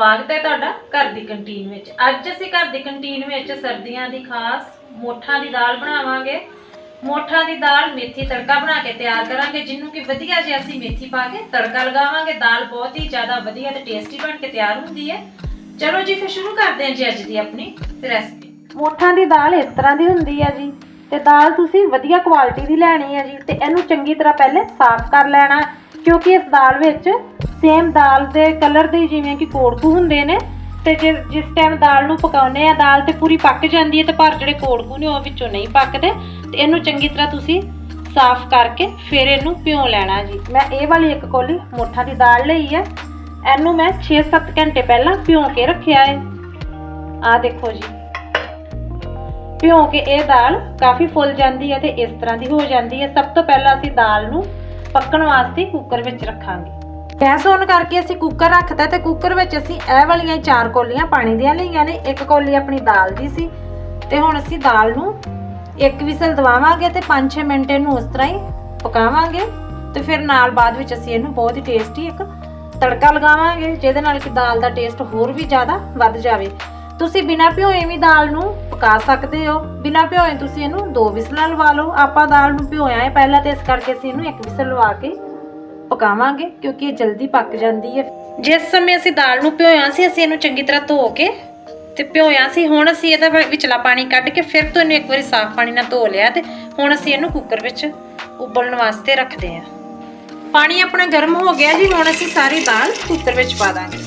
ਘਰ ਦੀ ਕੰਟੀਨ ਵਿੱਚ। ਅੱਜ ਅਸੀਂ ਘਰ ਦੀ ਕੰਟੀਨ ਵਿੱਚ ਸਰਦੀਆਂ ਦੀ ਖਾਸ ਮੋਠਾਂ ਦੀ ਦਾਲ ਬਣਾਵਾਂਗੇ। ਮੋਠਾਂ ਦੀ ਦਾਲ ਮੇਥੀ ਤੜਕਾ ਬਣਾ ਕੇ ਤਿਆਰ ਕਰਾਂਗੇ ਜਿਹਨੂੰ ਕਿ ਵਧੀਆ ਜਿਹਾ ਅਸੀਂ ਮੇਥੀ ਪਾ ਕੇ ਤੜਕਾ ਲਗਾਵਾਂਗੇ। ਦਾਲ ਬਹੁਤ ਹੀ ਜ਼ਿਆਦਾ ਵਧੀਆ ਤੇ ਟੇਸਟੀ ਬਣ ਕੇ ਤਿਆਰ ਹੁੰਦੀ ਹੈ। ਚਲੋ ਜੀ, ਫਿਰ ਸ਼ੁਰੂ ਕਰਦੇ ਹਾਂ ਜੀ ਅੱਜ ਦੀ ਆਪਣੀ ਰੈਸਪੀ ਮੋਠਾਂ ਦੀ ਦਾਲ ਇਸ ਤਰ੍ਹਾਂ ਦੀ ਹੁੰਦੀ ਹੈ ਜੀ, ਤੇ ਦਾਲ ਤੁਸੀਂ ਵਧੀਆ ਕੁਆਲਿਟੀ ਦੀ ਲੈਣੀ ਹੈ ਜੀ, ਤੇ ਇਹਨੂੰ ਚੰਗੀ ਤਰ੍ਹਾਂ ਪਹਿਲੇ ਸਾਫ਼ ਕਰ ਲੈਣਾ, ਕਿਉਂਕਿ ਇਸ ਦਾਲ ਵਿੱਚ ਸੇਮ ਦਾਲ ਦੇ ਕਲਰ ਦੇ ਜਿਵੇਂ ਕਿ ਕੋੜਕੂ ਹੁੰਦੇ ਨੇ, ਤੇ ਜੇ, ਜਿਸ ਟਾਈਮ ਦਾਲ ਨੂੰ ਪਕਾਉਨੇ ਆ, ਦਾਲ ਤੇ ਪੂਰੀ ਪੱਕ ਜਾਂਦੀ ਹੈ ਤੇ ਪਰ ਜਿਹੜੇ ਕੋੜਕੂ ਨੇ ਉਹ ਵਿੱਚੋਂ ਨਹੀਂ ਪੱਕਦੇ, ਤੇ ਇਹਨੂੰ ਚੰਗੀ ਤਰ੍ਹਾਂ ਤੁਸੀਂ ਸਾਫ਼ ਕਰਕੇ ਫਿਰ ਇਹਨੂੰ ਭਿਉਂ ਲੈਣਾ ਜੀ। ਮੈਂ ਇਹ ਵਾਲੀ ਇੱਕ ਕੋਲੀ ਮੋਠਾਂ ਦੀ ਦਾਲ ਲਈ ਹੈ, ਇਹਨੂੰ ਮੈਂ 6-7 ਘੰਟੇ ਪਹਿਲਾਂ ਭਿਉਂ ਕੇ ਰੱਖਿਆ ਹੈ। ਆਹ ਦੇਖੋ ਜੀ। ਭਿਉਂ ਕੇ ਇਹ ਦਾਲ ਕਾਫੀ ਫੁੱਲ ਜਾਂਦੀ ਹੈ ਤੇ ਇਸ ਤਰ੍ਹਾਂ ਦੀ ਹੋ ਜਾਂਦੀ ਹੈ। ਸਭ ਤੋਂ ਪਹਿਲਾਂ ਅਸੀਂ ਦਾਲ ਨੂੰ ਪੱਕਣ ਵਾਸਤੇ ਕੁੱਕਰ ਵਿੱਚ ਰੱਖਾਂਗੇ। ਗੈਸ ਔਨ ਕਰਕੇ ਅਸੀਂ ਕੁੱਕਰ ਰੱਖਤਾ ਤੇ ਕੁੱਕਰ ਵਿੱਚ ਅਸੀਂ ਇਹ ਵਾਲੀਆਂ ਚਾਰ ਕੋਲੀਆਂ ਪਾਣੀ ਦੀਆਂ ਲਈਆਂ ਨੇ। ਇੱਕ ਕੋਲੀ ਆਪਣੀ ਦਾਲ ਦੀ ਸੀ ਤੇ ਹੁਣ ਅਸੀਂ ਦਾਲ ਨੂੰ ਇੱਕ ਵਿਸਲ ਦਵਾਵਾਂਗੇ ਤੇ 5-6 ਮਿੰਟ ਇਹਨੂੰ ਉਸ ਤਰ੍ਹਾਂ ਹੀ ਪਕਾਵਾਂਗੇ ਤੇ ਫਿਰ ਨਾਲ ਬਾਅਦ ਵਿੱਚ ਅਸੀਂ ਇਹਨੂੰ ਬਹੁਤ ਹੀ ਟੇਸਟੀ ਇੱਕ ਤੜਕਾ ਲਗਾਵਾਂਗੇ, ਜਿਹਦੇ ਨਾਲ ਕਿ ਦਾਲ ਦਾ ਟੇਸਟ ਹੋਰ ਵੀ ਜ਼ਿਆਦਾ ਵੱਧ ਜਾਵੇ। ਤੁਸੀਂ ਬਿਨਾਂ ਭਿਓਏ ਵੀ ਦਾਲ ਨੂੰ ਪਕਾ ਸਕਦੇ ਹੋ। ਬਿਨਾਂ ਭਿਓਏ ਤੁਸੀਂ ਇਹਨੂੰ ਦੋ ਵਿਸਲਾਂ ਲਵਾ ਲਓ। ਆਪਾਂ ਦਾਲ ਨੂੰ ਭਿਓਇਆ ਹੈ ਪਹਿਲਾਂ ਤੇ ਇਸ ਕਰਕੇ ਅਸੀਂ ਇਹਨੂੰ ਇੱਕ ਵਿਸਲ ਲਵਾ ਕੇ ਪਕਾਵਾਂਗੇ, ਕਿਉਂਕਿ ਇਹ ਜਲਦੀ ਪੱਕ ਜਾਂਦੀ ਹੈ। ਜਿਸ ਸਮੇਂ ਅਸੀਂ ਦਾਲ ਨੂੰ ਭਿਓਇਆ ਸੀ, ਅਸੀਂ ਇਹਨੂੰ ਚੰਗੀ ਤਰ੍ਹਾਂ ਧੋ ਕੇ ਤੇ ਭਿਓਇਆ ਸੀ, ਹੁਣ ਅਸੀਂ ਇਹਦਾ ਵਿਚਲਾ ਪਾਣੀ ਕੱਢ ਕੇ ਫਿਰ ਤੋਂ ਇਹਨੂੰ ਇੱਕ ਵਾਰੀ ਸਾਫ਼ ਪਾਣੀ ਨਾਲ ਧੋ ਲਿਆ ਤੇ ਹੁਣ ਅਸੀਂ ਇਹਨੂੰ ਕੁੱਕਰ ਵਿੱਚ ਉਬਲਣ ਵਾਸਤੇ ਰੱਖਦੇ ਹਾਂ। ਪਾਣੀ ਆਪਣਾ ਗਰਮ ਹੋ ਗਿਆ ਜੀ, ਹੁਣ ਅਸੀਂ ਸਾਰੀ ਦਾਲ ਕੁੱਕਰ ਵਿੱਚ ਪਾ ਦਾਂਗੇ।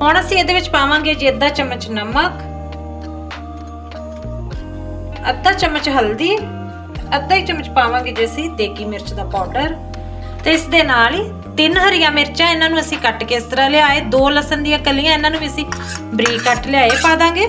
ਹੁਣ ਅਸੀਂ ਇਹਦੇ ਵਿੱਚ ਪਾਵਾਂਗੇ ਜੀ ਅੱਧਾ ਚਮਚ ਨਮਕ, ਅੱਧਾ ਚਮਚ ਹਲਦੀ ਅੱਧਾ ਹੀ ਚਮਚ ਪਾਵਾਂਗੇ ਜੀ ਅਸੀਂ ਦੇਗੀ ਮਿਰਚ ਦਾ ਪਾਊਡਰ ਤੇ ਇਸ ਦੇ ਨਾਲ ਹੀ ਤਿੰਨ ਹਰੀਆਂ ਮਿਰਚਾਂ ਇਹਨਾਂ ਨੂੰ ਅਸੀਂ ਕੱਟ ਕੇ ਇਸ ਤਰ੍ਹਾਂ ਲਿਆਏ। ਦੋ ਲਸਣ ਦੀਆਂ ਕਲੀਆਂ ਇਹਨਾਂ ਨੂੰ ਵੀ ਅਸੀਂ ਬਰੀਕ ਕੱਟ ਲਿਆਏ, ਪਾ ਦਾਂਗੇ।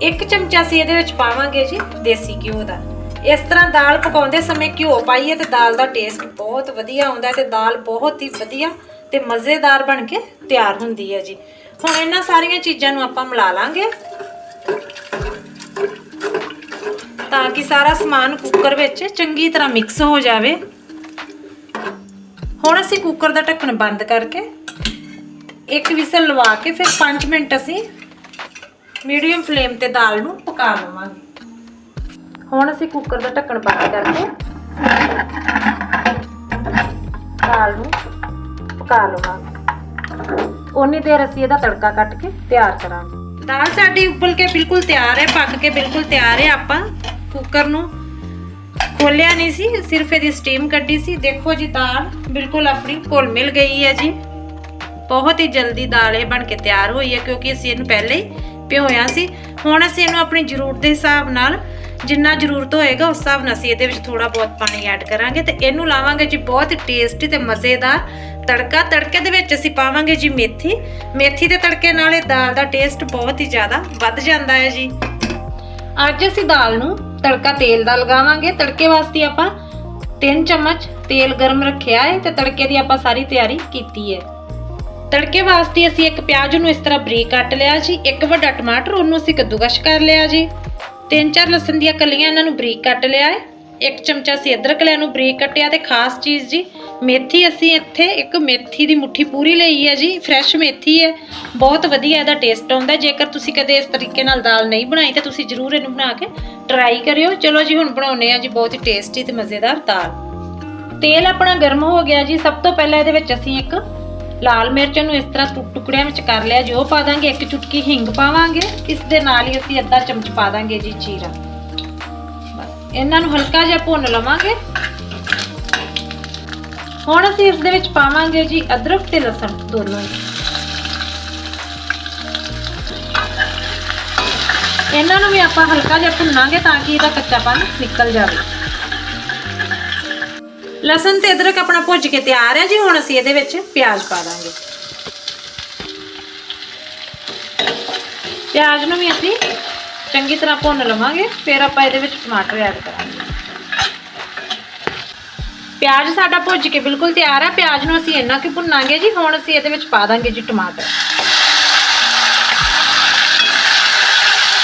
ਇੱਕ ਚਮਚਾ ਅਸੀਂ ਇਹਦੇ ਵਿੱਚ ਪਾਵਾਂਗੇ ਜੀ, ਦੇਸੀ ਘਿਓ ਦਾ। ਇਸ ਤਰ੍ਹਾਂ ਦਾਲ ਪਕਾਉਂਦੇ ਸਮੇਂ ਘਿਓ ਪਾਈਏ ਤੇ ਦਾਲ ਦਾ ਟੇਸਟ ਬਹੁਤ ਵਧੀਆ ਆਉਂਦਾ ਤੇ ਦਾਲ ਬਹੁਤ ਹੀ ਵਧੀਆ ਤੇ ਮਜ਼ੇਦਾਰ ਬਣ ਕੇ ਤਿਆਰ ਹੁੰਦੀ ਹੈ ਜੀ। ਹੁਣ ਇਹਨਾਂ ਸਾਰੀਆਂ ਚੀਜ਼ਾਂ ਨੂੰ ਆਪਾਂ ਮਿਲਾ ਲਾਂਗੇ। ਤਾਂ ਕਿ ਸਾਰਾ ਸਮਾਨ ਕੁੱਕਰ ਵਿੱਚ ਚੰਗੀ ਤਰ੍ਹਾਂ ਮਿਕਸ ਹੋ ਜਾਵੇ। ਹੁਣ ਅਸੀਂ ਕੁੱਕਰ ਦਾ ਢੱਕਣ ਬੰਦ ਕਰਕੇ ਇੱਕ ਵਿਸਲ ਲਵਾ ਕੇ ਫਿਰ 5 ਮਿੰਟ ਅਸੀਂ ਮੀਡੀਅਮ ਫਲੇਮ ਤੇ ਦਾਲ ਨੂੰ ਪਕਾ ਲਵਾਂਗੇ ਹੁਣ ਅਸੀਂ ਕੁੱਕਰ ਦਾ ਢੱਕਣ ਬੰਦ ਕਰਕੇ ਦਾਲ ਨੂੰ ਪਕਾ ਲਵਾਂਗੇ। ਉਨੀ ਦੇਰ ਅਸੀਂ ਇਹਦਾ ਤੜਕਾ ਕੱਟ ਕੇ ਤਿਆਰ ਕਰਾਂਗੇ। ਦਾਲ ਸਾਡੀ ਉਬਲ ਕੇ ਬਿਲਕੁਲ ਤਿਆਰ ਹੈ, ਪੱਕ ਕੇ ਬਿਲਕੁਲ ਤਿਆਰ ਹੈ ਆਪਾਂ। ਕੁੱਕਰ ਨੂੰ ਖੋਲਿਆ ਨਹੀਂ ਸੀ, ਸਿਰਫ ਇਹਦੀ ਸਟੀਮ ਕੱਢੀ ਸੀ। ਦੇਖੋ ਜੀ, ਦਾਲ ਬਿਲਕੁਲ ਆਪਣੀ ਕੋਲ ਮਿਲ ਗਈ ਹੈ ਜੀ। ਬਹੁਤ ਹੀ ਜਲਦੀ ਦਾਲ ਇਹ ਬਣ ਕੇ ਤਿਆਰ ਹੋਈ ਹੈ, ਕਿਉਂਕਿ ਅਸੀਂ ਇਹਨੂੰ ਪਹਿਲੇ ਹੀ ਭਿਓਇਆ ਸੀ। ਹੁਣ ਅਸੀਂ ਇਹਨੂੰ ਆਪਣੀ ਜ਼ਰੂਰਤ ਦੇ ਹਿਸਾਬ ਨਾਲ ਜਿੰਨਾ ਜ਼ਰੂਰਤ ਹੋਏਗਾ, ਉਸ ਹਿਸਾਬ ਨਾਲ ਅਸੀਂ ਇਹਦੇ ਵਿੱਚ ਥੋੜਾ ਬਹੁਤ ਪਾਣੀ ਐਡ ਕਰਾਂਗੇ ਤੇ ਇਹਨੂੰ ਲਾਵਾਂਗੇ ਜੀ ਬਹੁਤ ਟੇਸਟੀ ਤੇ ਮਜ਼ੇਦਾਰ ਤੜਕਾ। ਤੜਕੇ ਦੇ ਵਿੱਚ ਅਸੀਂ ਪਾਵਾਂਗੇ ਜੀ ਮੇਥੀ। ਮੇਥੀ ਦੇ ਤੜਕੇ ਨਾਲ ਇਹ ਦਾਲ ਦਾ ਟੇਸਟ ਬਹੁਤ ਹੀ ਜ਼ਿਆਦਾ ਵੱਧ ਜਾਂਦਾ ਹੈ ਜੀ। ਅੱਜ ਅਸੀਂ ਦਾਲ ਨੂੰ ਤੜਕਾ ਤੇਲ ਦਾ ਲਗਾਵਾਂਗੇ। ਤੜਕੇ ਵਾਸਤੇ ਆਪਾਂ 3 ਚਮਚ ਤੇਲ ਗਰਮ ਰੱਖਿਆ ਹੈ ਤੇ ਤੜਕੇ ਦੀ ਆਪਾਂ ਸਾਰੀ ਤਿਆਰੀ ਕੀਤੀ ਹੈ। ਤੜਕੇ ਵਾਸਤੇ ਅਸੀਂ ਇੱਕ ਪਿਆਜ਼ ਨੂੰ ਇਸ ਤਰ੍ਹਾਂ ਬਰੀਕ ਕੱਟ ਲਿਆ ਜੀ। ਇੱਕ ਵੱਡਾ ਟਮਾਟਰ ਉਹਨੂੰ ਅਸੀਂ ਕੱਦੂਕਸ਼ ਕਰ ਲਿਆ ਜੀ। ਤਿੰਨ ਚਾਰ ਲਸਣ ਦੀਆਂ ਕਲੀਆਂ ਇਹਨਾਂ ਨੂੰ ਬਰੀਕ ਕੱਟ ਲਿਆ ਹੈ। ਇੱਕ ਚਮਚਾ ਅਸੀਂ ਅਦਰਕ ਲਿਆ ਨੂੰ ਬਰੀਕ ਕੱਟਿਆ ਤੇ ਖਾਸ ਚੀਜ਼ ਜੀ ਮੇਥੀ ਅਸੀਂ ਇੱਥੇ ਇੱਕ ਮੇਥੀ ਦੀ ਮੁੱਠੀ ਪੂਰੀ ਲਈ ਹੈ ਜੀ ਫਰੈਸ਼ ਮੇਥੀ ਹੈ। ਬਹੁਤ ਵਧੀਆ ਇਹਦਾ ਟੇਸਟ ਆਉਂਦਾ। ਜੇਕਰ ਤੁਸੀਂ ਕਦੇ ਇਸ ਤਰੀਕੇ ਨਾਲ ਦਾਲ ਨਹੀਂ ਬਣਾਈ, ਤਾਂ ਤੁਸੀਂ ਜ਼ਰੂਰ ਇਹਨੂੰ ਬਣਾ ਕੇ ਟਰਾਈ ਕਰਿਓ। ਚਲੋ ਜੀ, ਹੁਣ ਬਣਾਉਨੇ ਆ ਜੀ, ਬਹੁਤ ਹੀ ਟੇਸਟੀ ਤੇ ਮਜ਼ੇਦਾਰ ਦਾਲ। ਤੇਲ ਆਪਣਾ ਗਰਮ ਹੋ ਗਿਆ ਜੀ। ਸਭ ਤੋਂ ਪਹਿਲਾਂ ਇਹਦੇ ਵਿੱਚ ਅਸੀਂ ਇੱਕ ਲਾਲ ਮਿਰਚ ਨੂੰ ਇਸ ਤਰ੍ਹਾਂ ਟੁਕ- ਟੁਕੜਿਆਂ ਵਿੱਚ ਕਰ ਲਿਆ। ਜੋ ਪਾ ਦਾਂਗੇ, ਇੱਕ ਚੁਟਕੀ ਹਿੰਗ ਪਾਵਾਂਗੇ। ਇਸ ਦੇ ਨਾਲ ਹੀ ਅਸੀਂ ਅੱਧਾ ਚਮਚ ਪਾ ਦਾਂਗੇ ਜੀ ਜੀਰਾ। ਬਸ, ਇਹਨਾਂ ਨੂੰ ਹਲਕਾ ਜਿਹਾ ਭੁੰਨ ਲਵਾਂਗੇ। ਹੁਣ ਅਸੀਂ ਇਸ ਦੇ ਵਿੱਚ ਪਾਵਾਂਗੇ ਜੀ ਅਦਰਕ ਤੇ ਲਸਣ ਦੋਨੋਂ। ਹੀ ਇਹਨਾਂ ਨੂੰ ਵੀ ਆਪਾਂ ਹਲਕਾ ਜਿਹਾ ਭੁੰਨਾਂਗੇ ਤਾਂ ਕਿ ਇਹਦਾ ਕੱਚਾਪਨ ਨਿਕਲ ਜਾਵੇ। ਲਸਣ ਤੇ ਅਦਰਕ ਆਪਣਾ ਭੁੱਜ ਕੇ ਤਿਆਰ ਹੈ ਜੀ, ਹੁਣ ਅਸੀਂ ਇਹਦੇ ਵਿੱਚ ਪਿਆਜ਼ ਪਾ ਦਾਂਗੇ। ਪਿਆਜ਼ ਨੂੰ ਵੀ ਅਸੀਂ ਚੰਗੀ ਤਰ੍ਹਾਂ ਭੁੰਨ ਲਵਾਂਗੇ, ਫਿਰ ਆਪਾਂ ਇਹਦੇ ਵਿੱਚ ਟਮਾਟਰ ਐਡ ਕਰਾਂਗੇ। ਪਿਆਜ਼ ਸਾਡਾ ਭੁੱਜ ਕੇ ਬਿਲਕੁਲ ਤਿਆਰ ਹੈ ਪਿਆਜ਼ ਨੂੰ ਅਸੀਂ ਇੰਨਾ ਕਿ ਭੁੰਨਾਂਗੇ ਜੀ, ਹੁਣ ਅਸੀਂ ਇਹਦੇ ਵਿੱਚ ਪਾ ਦਾਂਗੇ ਜੀ ਟਮਾਟਰ।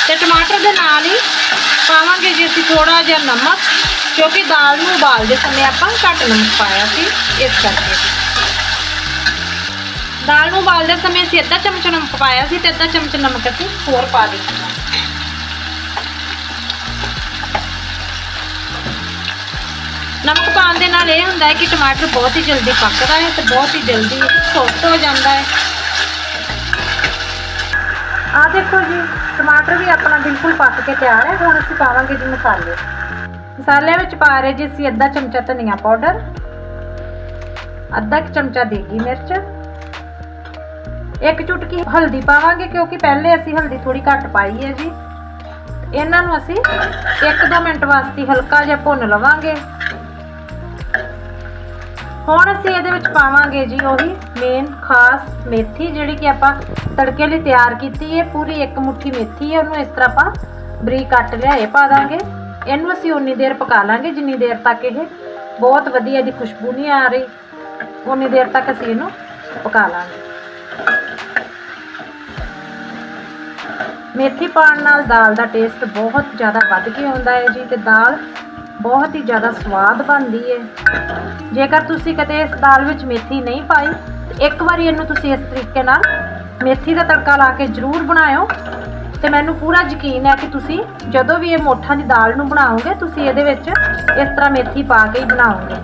ਤੇ ਟਮਾਟਰ ਦੇ ਨਾਲ ਹੀ ਪਾਵਾਂਗੇ ਜੀ ਅਸੀਂ ਥੋੜਾ ਜਿਹਾ ਨਮਕ, ਕਿਉਂਕਿ ਦਾਲ ਨੂੰ ਉਬਾਲਦੇ ਸਮੇਂ ਆਪਾਂ ਘੱਟ ਨਮਕ ਪਾਇਆ ਸੀ, ਇਸ ਕਰਕੇ। ਦਾਲ ਨੂੰ ਉਬਾਲਦੇ ਸਮੇਂ ਅਸੀਂ ਅੱਧਾ ਚਮਚ ਨਮਕ ਪਾਇਆ ਸੀ ਤੇ ਅੱਧਾ ਚਮਚ ਨਮਕ ਅਸੀਂ ਹੋਰ ਪਾ ਦਿੱਤਾ। ਨਮਕ ਪਾਉਣ ਦੇ ਨਾਲ ਇਹ ਹੁੰਦਾ ਹੈ ਕਿ ਟਮਾਟਰ ਬਹੁਤ ਹੀ ਜਲਦੀ ਪੱਕਦਾ ਹੈ ਤੇ ਬਹੁਤ ਹੀ ਜਲਦੀ ਸੌਫਟ ਹੋ ਜਾਂਦਾ ਹੈ। ਆ ਦੇਖੋ ਜੀ, ਟਮਾਟਰ ਵੀ ਆਪਣਾ ਬਿਲਕੁਲ ਪੱਕ ਕੇ ਤਿਆਰ ਹੈ। ਹੁਣ ਅਸੀਂ ਪਾਵਾਂਗੇ ਜੀ ਮਸਾਲੇ। ਮਸਾਲੇ ਵਿੱਚ ਪਾ ਰਹੇ ਜੀ ਅਸੀਂ ਅੱਧਾ ਚਮਚਾ ਧਨੀਆ ਪਾਊਡਰ, ਅੱਧਾ ਚਮਚਾ ਦੇਗੀ ਮਿਰਚ, ਇੱਕ ਚੁਟਕੀ ਹਲਦੀ ਪਾਵਾਂਗੇ ਕਿਉਂਕਿ ਪਹਿਲੇ ਅਸੀਂ ਹਲਦੀ ਥੋੜੀ ਘੱਟ ਪਾਈ ਹੈ ਜੀ। ਇਹਨਾਂ ਨੂੰ ਅਸੀਂ 1-2 ਮਿੰਟ ਵਾਸਤੇ ਹਲਕਾ ਜਿਹਾ ਭੁੰਨ ਲਵਾਂਗੇ। ਹੁਣ ਅਸੀਂ ਇਹਦੇ ਵਿੱਚ ਪਾਵਾਂਗੇ ਜੀ ਉਹੀ ਮੇਨ ਖਾਸ ਮੇਥੀ ਜਿਹੜੀ ਕਿ ਆਪਾਂ ਤੜਕੇ ਲਈ ਤਿਆਰ ਕੀਤੀ ਹੈ। ਪੂਰੀ ਇੱਕ ਮੁੱਠੀ ਮੇਥੀ ਹੈ, ਉਹਨੂੰ ਇਸ ਤਰ੍ਹਾਂ ਆਪਾਂ ਬਰੀਕ ਕੱਟ ਲਿਆਏ ਪਾ ਦਾਂਗੇ। ਇਹਨੂੰ ਅਸੀਂ ਉਨੀ ਦੇਰ ਪਕਾ ਲਾਂਗੇ, ਜਿੰਨੀ ਦੇਰ ਤੱਕ ਇਹ ਬਹੁਤ ਵਧੀਆ ਦੀ ਖੁਸ਼ਬੂ ਨਹੀਂ ਆ ਰਹੀ, ਉਨੀ ਦੇਰ ਤੱਕ ਅਸੀਂ ਇਹਨੂੰ ਪਕਾ ਲਾਂਗੇ। ਮੇਥੀ ਪਾਉਣ ਨਾਲ ਦਾਲ ਦਾ ਟੇਸਟ ਬਹੁਤ ਜ਼ਿਆਦਾ ਵੱਧ ਕੇ ਆਉਂਦਾ ਹੈ ਜੀ ਤੇ ਦਾਲ ਬਹੁਤ ਹੀ ਜ਼ਿਆਦਾ ਸਵਾਦ ਬਣਦੀ ਹੈ ਜੇਕਰ ਤੁਸੀਂ ਕਦੇ ਇਸ ਦਾਲ ਵਿੱਚ ਮੇਥੀ ਨਹੀਂ ਪਾਈ, ਇੱਕ ਵਾਰੀ ਇਹਨੂੰ ਤੁਸੀਂ ਇਸ ਤਰੀਕੇ ਨਾਲ ਮੇਥੀ ਦਾ ਤੜਕਾ ਲਾ ਕੇ ਜ਼ਰੂਰ ਬਣਾਇਓ। ਤੇ ਮੈਨੂੰ ਪੂਰਾ ਯਕੀਨ ਹੈ ਕਿ ਤੁਸੀਂ ਜਦੋਂ ਵੀ ਇਹ ਮੋਠਾਂ ਦੀ ਦਾਲ ਨੂੰ ਬਣਾਓਗੇ, ਤੁਸੀਂ ਇਹਦੇ ਵਿੱਚ ਇਸ ਤਰ੍ਹਾਂ ਮੇਥੀ ਪਾ ਕੇ ਹੀ ਬਣਾਓਗੇ।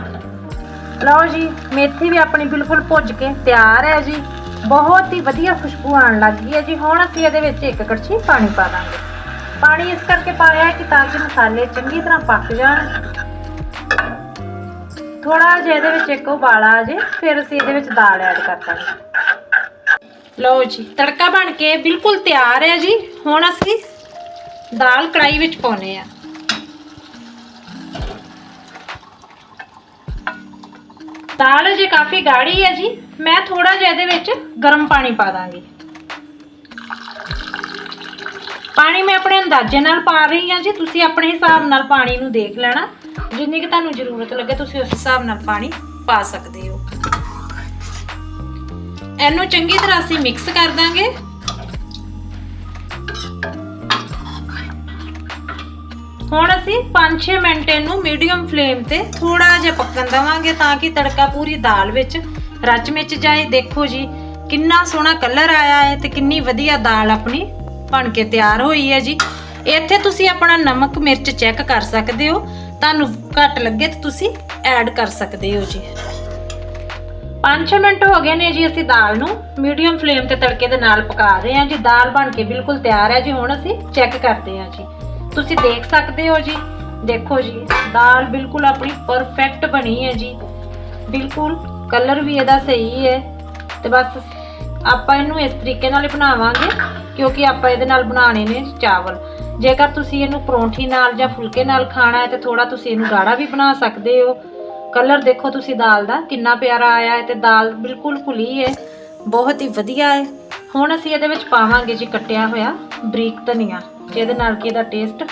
ਲਓ ਜੀ, ਮੇਥੀ ਵੀ ਆਪਣੀ ਬਿਲਕੁਲ ਭੁੱਜ ਕੇ ਤਿਆਰ ਹੈ ਜੀ। ਬਹੁਤ ਹੀ ਵਧੀਆ ਖੁਸ਼ਬੂ ਆਉਣ ਲੱਗ ਗਈ ਹੈ ਜੀ। ਹੁਣ ਅਸੀਂ ਇਹਦੇ ਵਿੱਚ ਇੱਕ ਕੜਛੀ ਪਾਣੀ ਪਾ ਦਾਂਗੇ। ਪਾਣੀ ਇਸ ਕਰਕੇ ਪਾਇਆ ਹੈ ਕਿ ਤਾਂ ਕਿ ਮਸਾਲੇ ਚੰਗੀ ਤਰ੍ਹਾਂ ਪੱਕ ਜਾਣ। ਥੋੜਾ ਜਿਹਾ ਇਹਦੇ ਵਿੱਚ ਇੱਕ ਉਬਾਲਾ ਆ ਜੇ, ਫਿਰ ਅਸੀਂ ਇਹਦੇ ਵਿੱਚ ਦਾਲ ਐਡ ਕਰ ਦਾਂਗੇ। ਲਓ ਜੀ, ਤੜਕਾ ਬਣ ਕੇ ਬਿਲਕੁਲ ਤਿਆਰ ਹੈ ਜੀ। ਹੁਣ ਅਸੀਂ ਦਾਲ ਕੜਾਈ ਵਿੱਚ ਪਾਉਨੇ ਆ ਦਾਲ ਜੇ ਕਾਫੀ ਗਾੜੀ ਹੈ ਜੀ। ਮੈਂ ਥੋੜਾ ਜਿਹਾ ਇਹਦੇ ਵਿੱਚ ਗਰਮ ਪਾਣੀ ਪਾ ਦਾਂਗੀ। ਆਪਣੇ ਅੰਦਾਜ਼ੇ ਨਾਲ ਪਾ ਰਹੀ ਹਾਂ ਜੀ, ਤੁਸੀਂ ਆਪਣੇ ਹਿਸਾਬ ਨਾਲ ਪਾਣੀ ਨੂੰ ਦੇਖ ਲੈਣਾ। ਜਿੰਨੀ ਕਿ ਤੁਹਾਨੂੰ ਜ਼ਰੂਰਤ ਲੱਗੇ, ਤੁਸੀਂ ਉਸ ਹਿਸਾਬ ਨਾਲ ਪਾਣੀ ਪਾ ਸਕਦੇ ਹੋ। ਇਹਨੂੰ ਚੰਗੀ ਤਰ੍ਹਾਂ ਅਸੀਂ ਮਿਕਸ ਕਰ ਦਾਂਗੇ। ਹੁਣ ਅਸੀਂ 5-6 ਮਿੰਟ ਇਹਨੂੰ ਮੀਡੀਅਮ ਫਲੇਮ ਤੇ ਥੋੜਾ ਜਿਹਾ ਪੱਕਣ ਦਵਾਂਗੇ ਤਾਂ ਕਿ ਤੜਕਾ ਪੂਰੀ ਦਾਲ ਵਿੱਚ ਰਚ ਮਿਚ ਜਾਏ। ਦੇਖੋ ਜੀ, ਕਿੰਨਾ ਸੋਹਣਾ ਕਲਰ ਆਇਆ ਹੈ ਤੇ ਕਿੰਨੀ ਵਧੀਆ ਦਾਲ ਆਪਣੀ ਬਣ ਕੇ ਤਿਆਰ ਹੋਈ ਹੈ ਜੀ। ਇੱਥੇ ਤੁਸੀਂ ਆਪਣਾ ਨਮਕ, ਮਿਰਚ ਚੈੱਕ ਕਰ ਸਕਦੇ ਹੋ। ਤੁਹਾਨੂੰ ਘੱਟ ਲੱਗੇ ਤਾਂ ਤੁਸੀਂ ਐਡ ਕਰ ਸਕਦੇ ਹੋ ਜੀ। 5-6 ਮਿੰਟ ਹੋ ਗਏ ਨੇ ਜੀ ਅਸੀਂ ਦਾਲ ਨੂੰ। ਮੀਡੀਅਮ ਫਲੇਮ ਤੇ ਤੜਕੇ ਦੇ ਨਾਲ ਪਕਾ ਰਹੇ ਹਾਂ ਜੀ। ਦਾਲ ਬਣ ਕੇ ਬਿਲਕੁਲ ਤਿਆਰ ਹੈ ਜੀ। ਹੁਣ ਅਸੀਂ ਚੈੱਕ ਕਰਦੇ ਹਾਂ ਜੀ। ਤੁਸੀਂ ਦੇਖ ਸਕਦੇ ਹੋ ਜੀ। ਦੇਖੋ ਜੀ, ਦਾਲ ਬਿਲਕੁਲ ਆਪਣੀ ਪਰਫੈਕਟ ਬਣੀ ਹੈ ਜੀ। ਬਿਲਕੁਲ ਕਲਰ ਵੀ ਇਹਦਾ ਸਹੀ ਹੈ। ਤੇ ਬਸ ਆਪਾਂ ਇਹਨੂੰ ਇਸ ਤਰੀਕੇ ਨਾਲ ਹੀ ਬਣਾਵਾਂਗੇ। ਕਿਉਂਕਿ ਆਪਾਂ ਇਹਦੇ ਨਾਲ ਬਣਾਉਣੇ ਨੇ ਚਾਵਲ। ਜੇਕਰ ਤੁਸੀਂ ਇਹਨੂੰ ਪਰੌਂਠੀ ਨਾਲ ਜਾਂ ਫੁਲਕੇ ਨਾਲ ਖਾਣਾ ਹੈ ਤੇ ਥੋੜਾ ਤੁਸੀਂ ਇਹਨੂੰ ਗਾੜਾ ਵੀ ਬਣਾ ਸਕਦੇ ਹੋ। ਕਲਰ ਦੇਖੋ ਤੁਸੀਂ ਦਾਲ ਦਾ, ਕਿੰਨਾ ਪਿਆਰਾ ਆਇਆ ਹੈ ਤੇ ਦਾਲ ਬਿਲਕੁਲ ਘੁਲੀ ਹੈ, ਬਹੁਤ ਹੀ ਵਧੀਆ ਹੈ। ਹੁਣ ਅਸੀਂ ਇਹਦੇ ਵਿੱਚ ਪਾਵਾਂਗੇ ਜੀ ਕੱਟਿਆ ਹੋਇਆ ਬਰੀਕ ਧਨੀਆ, ਜਿਹਦੇ ਨਾਲ ਕਿ ਇਹਦਾ ਟੇਸਟ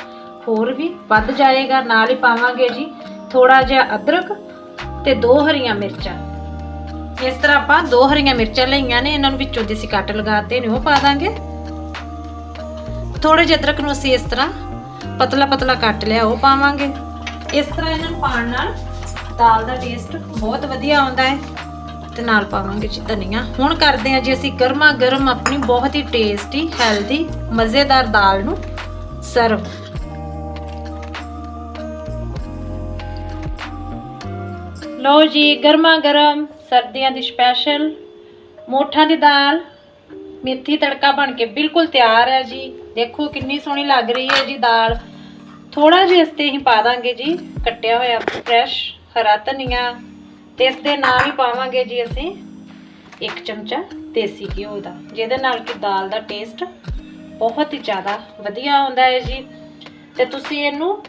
ਹੋਰ ਵੀ ਵੱਧ ਜਾਏਗਾ। ਨਾਲ ਹੀ ਪਾਵਾਂਗੇ ਜੀ ਥੋੜਾ ਜਿਹਾ ਅਦਰਕ ਤੇ ਦੋ ਹਰੀਆਂ ਮਿਰਚਾਂ। ਇਸ ਤਰ੍ਹਾਂ ਆਪਾਂ ਦੋ ਹਰੀਆਂ ਮਿਰਚਾਂ ਲਈਆਂ ਨੇ, ਇਹਨਾਂ ਨੂੰ ਵਿੱਚੋਂ ਦੀ ਅਸੀਂ ਕੱਟ ਲਗਾਤੇ ਨੇ ਉਹ ਪਾ ਦਾਂਗੇ। ਥੋੜੇ ਜਿਹੇ ਅਦਰਕ ਨੂੰ ਅਸੀਂ ਇਸ ਤਰ੍ਹਾਂ ਪਤਲਾ ਪਤਲਾ ਕੱਟ ਲਿਆ, ਉਹ ਪਾਵਾਂਗੇ। ਇਸ ਤਰ੍ਹਾਂ ਇਹਨਾਂ ਨੂੰ ਪਾਉਣ ਨਾਲ ਦਾਲ ਦਾ ਟੇਸਟ ਬਹੁਤ ਵਧੀਆ ਆਉਂਦਾ ਹੈ ਤੇ ਨਾਲ ਪਾਵਾਂਗੇ ਜੀ ਧਨੀਆ। ਹੁਣ ਕਰਦੇ ਹਾਂ ਜੀ ਅਸੀਂ ਗਰਮਾ ਗਰਮ ਆਪਣੀ ਬਹੁਤ ਹੀ ਟੇਸਟੀ ਹੈਲਦੀ ਮਜ਼ੇਦਾਰ ਦਾਲ ਨੂੰ ਸਰਵ ਲਓ ਜੀ ਗਰਮਾ ਗਰਮ ਸਰਦੀਆਂ ਦੀ ਸਪੈਸ਼ਲ ਮੋਠਾਂ ਦੀ ਦਾਲ। ਮੇਥੀ ਤੜਕਾ ਬਣ ਕੇ ਬਿਲਕੁਲ ਤਿਆਰ ਹੈ ਜੀ। ਦੇਖੋ ਕਿੰਨੀ ਸੋਹਣੀ ਲੱਗ ਰਹੀ ਹੈ ਜੀ ਦਾਲ। ਥੋੜਾ ਜਿਹਾ ਇਸ ਤੇ ਹੀ ਪਾ ਦਾਂਗੇ ਜੀ, ਕੱਟਿਆ ਹੋਇਆ ਫਰੈਸ਼ ਹਰਾ ਧਨੀਆ। ਤੇ ਇਸ ਦੇ ਨਾਲ ਹੀ ਪਾਵਾਂਗੇ ਜੀ ਅਸੀਂ ਇੱਕ ਚਮਚਾ ਦੇਸੀ ਘਿਓ ਦਾ, ਜਿਹਦੇ ਨਾਲ ਕਿ ਦਾਲ ਦਾ ਟੇਸਟ ਬਹੁਤ ਹੀ ਜ਼ਿਆਦਾ ਵਧੀਆ ਆਉਂਦਾ ਹੈ ਜੀ। ਤੇ ਤੁਸੀਂ ਇਹਨੂੰ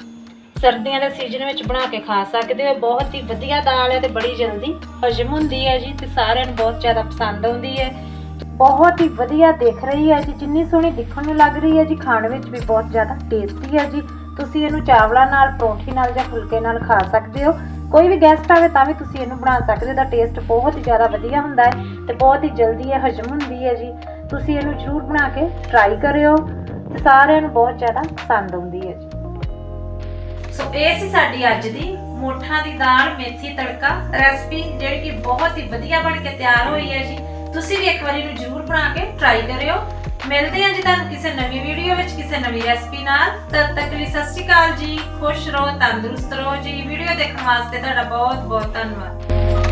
ਸਰਦੀਆਂ ਦੇ ਸੀਜ਼ਨ ਵਿੱਚ ਬਣਾ ਕੇ ਖਾ ਸਕਦੇ ਹੋ। ਬਹੁਤ ਹੀ ਵਧੀਆ ਦਾਲ ਹੈ ਤੇ ਬੜੀ ਜਲਦੀ ਹਜਮ ਹੁੰਦੀ ਹੈ ਜੀ ਤੇ ਸਾਰਿਆਂ ਨੂੰ ਬਹੁਤ ਜ਼ਿਆਦਾ ਪਸੰਦ ਆਉਂਦੀ ਹੈ। ਬਹੁਤ ਹੀ ਵਧੀਆ ਦਿਖ ਰਹੀ ਹੈ ਜੀ, ਜਿੰਨੀ ਸੋਹਣੀ ਦਿਖਣ ਨੂੰ ਲੱਗ ਰਹੀ ਹੈ ਜੀ, ਖਾਣ ਵਿੱਚ ਵੀ ਬਹੁਤ ਜ਼ਿਆਦਾ ਟੇਸਟੀ ਹੈ ਜੀ। ਤੁਸੀਂ ਇਹਨੂੰ ਚਾਵਲਾਂ ਨਾਲ, ਪਰੌਂਠੀ ਨਾਲ ਜਾਂ ਫੁਲਕੇ ਨਾਲ ਖਾ ਸਕਦੇ ਹੋ। ਕੋਈ ਵੀ ਗੈਸਟ ਆਵੇ ਤਾਂ ਵੀ ਤੁਸੀਂ ਇਹਨੂੰ ਬਣਾ ਸਕਦੇ ਹੋ ਦਾ ਟੇਸਟ ਬਹੁਤ ਹੀ ਜ਼ਿਆਦਾ ਵਧੀਆ ਹੁੰਦਾ ਹੈ ਤੇ ਬਹੁਤ ਹੀ ਜਲਦੀ ਇਹ ਹਜਮ ਹੁੰਦੀ ਹੈ ਜੀ। ਤੁਸੀਂ ਇਹਨੂੰ ਜ਼ਰੂਰ ਬਣਾ ਕੇ ਟਰਾਈ ਕਰਿਓ ਤੇ ਸਾਰਿਆਂ ਨੂੰ ਬਹੁਤ ਜ਼ਿਆਦਾ ਪਸੰਦ ਆਉਂਦੀ ਹੈ ਜੀ। ਸੋ ਇਹ ਸੀ ਸਾਡੀ ਅੱਜ ਦੀ ਮੋਠਾਂ ਦੀ ਦਾਲ ਮੇਥੀ ਤੜਕਾ ਰੈਸਪੀ ਜਿਹੜੀ ਕਿ ਬਹੁਤ ਹੀ ਵਧੀਆ ਬਣ ਕੇ ਤਿਆਰ ਹੋਈ ਹੈ ਜੀ। ਤੁਸੀਂ ਵੀ ਇੱਕ ਵਾਰੀ ਨੂੰ ਜ਼ਰੂਰ ਬਣਾ ਕੇ ਟਰਾਈ ਕਰਿਓ। ਮਿਲਦੇ ਹਾਂ ਜੀ ਤੁਹਾਨੂੰ ਕਿਸੇ ਨਵੀਂ ਵੀਡੀਓ ਵਿੱਚ, ਕਿਸੇ ਨਵੀਂ ਰੈਸਪੀ ਨਾਲ। ਤਦ ਤੱਕ ਲਈ ਸਤਿ ਸ਼੍ਰੀ ਅਕਾਲ ਜੀ। ਖੁਸ਼ ਰਹੋ, ਤੰਦਰੁਸਤ ਰਹੋ ਜੀ। ਵੀਡੀਓ ਦੇਖਣ ਵਾਸਤੇ ਤੁਹਾਡਾ ਬਹੁਤ ਬਹੁਤ ਧੰਨਵਾਦ।